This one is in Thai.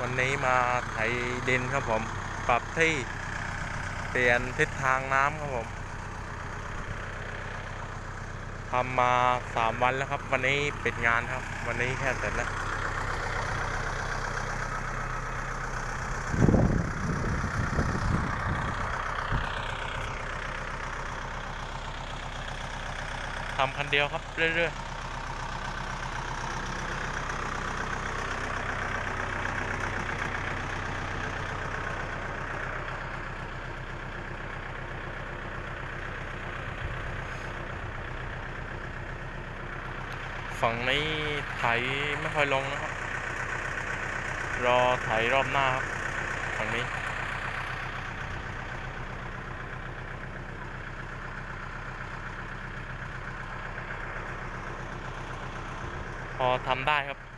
วันนี้มาไถดินครับผม ปรับที่เปลี่ยนทิศทางน้ำครับผมทำมาสามวันแล้วครับ วันนี้ปิดงานครับ วันนี้แค่เสร็จแล้วทำคันเดียวครับเรื่อยๆ ฝั่งนี้ไถไม่ค่อยลงนะครับ รอไถรอบหน้าครับฝั่งนี้ พอทำได้ครับ